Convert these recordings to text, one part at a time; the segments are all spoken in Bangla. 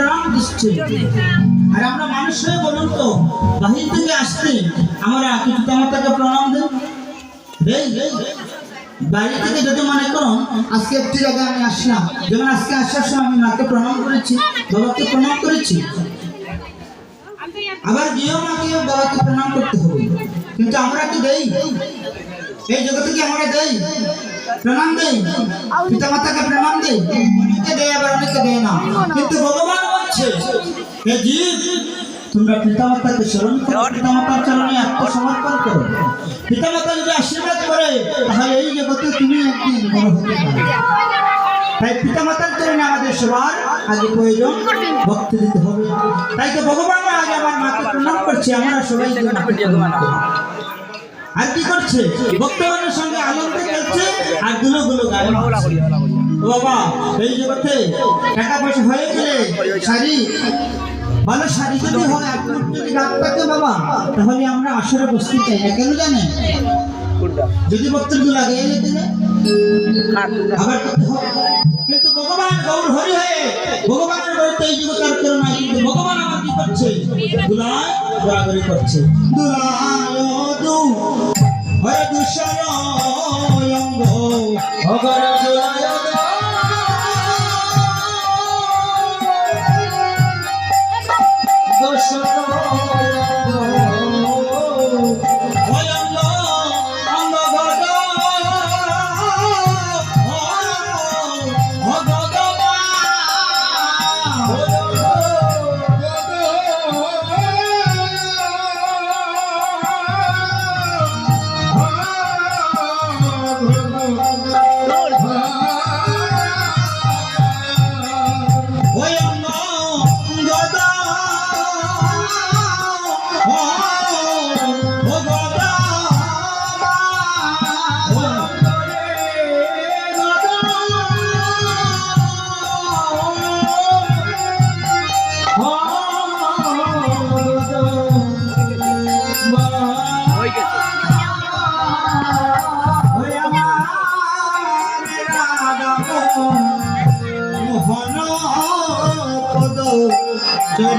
প্রণাম আবার প্রণাম করতে হবে। কিন্তু আমরা দেই? আমরা দেই? প্রণাম দেই? পিতা মাতাকে প্রণাম দেই? অনেকে দেয় আবার অনেকে দেয় না। কিন্তু ভগবান বলছে হে জীব তোমরা পিতা মাতাকে স্মরণ করো পিতা মাতার চরণে আত্মসমর্পণ করো। পিতা মাতা যদি আশীর্বাদ করে তাহলে এই জগতে তুমি একদিন বড় হতে পারবে তাই পিতা মাতার চরণে আমাদের সবার আগে প্রয়োজন ভক্তি দিতে হবে। তাই তো ভগবান আগে আমার মাকে প্রণাম করছে আমরা সবাই। আর কি করছে? ভক্তগণের সঙ্গে আনন্দ খেলছে আরগুলো গুলো গান ও বাবা এই জগতে টাকা পয়সা হয়ে গেলে শাড়ি ভালো শাড়ি যদি হয় আপনার যদি গান থাকে বাবা তাহলে আমরা আসরে বসতে চাই না কেন জানেন? যদি বক্তব্য লাগে এই দিনে আবার কিন্তু ভগবান গৌর হরি হয়ে ভগবানের এই কেউ নাই কিন্তু ভগবান আমার কি করছে? দুলায় ঘোরাঘুরি করছে। দুলায় দু হরে দুষর অঙ্গ ভগর মোহন পদ চর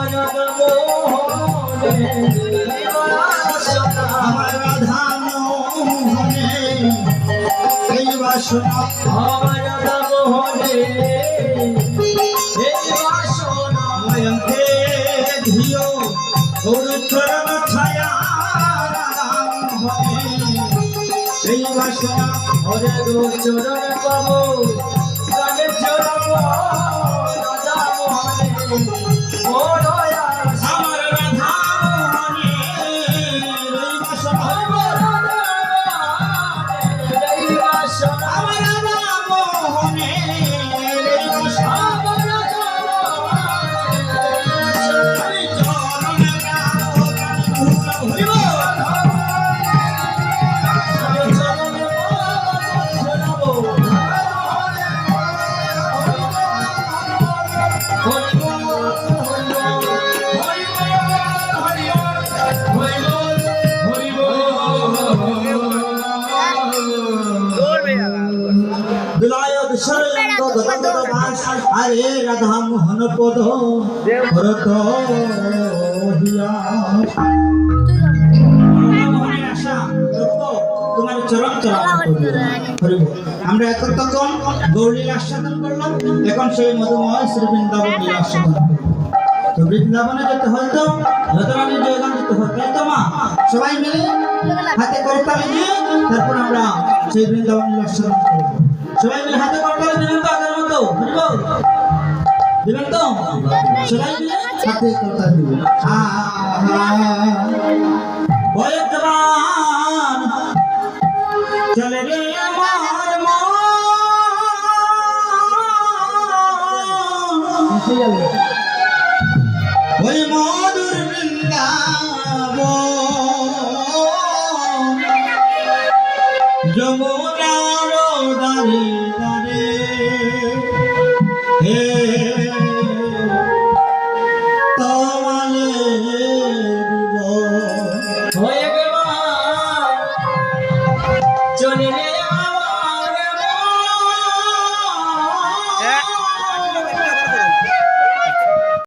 বাসনা আমার মোহনে এই বাসনা ময়ঙ্কে ধিও গুরুচরণ ছায়া এই বাসনা হরে দো চরণ পাবো আরে রাধা মোহন পদ ভরত তো বৃন্দাবনে যেতে হতো মা? সবাই মিলে হাতে তারপর আমরা সেই বৃন্দাবন সবাই মিলে হাতে দিবেন তো আগের মতো বুঝব দিবেন তো সবাই মিলে হাতে দারে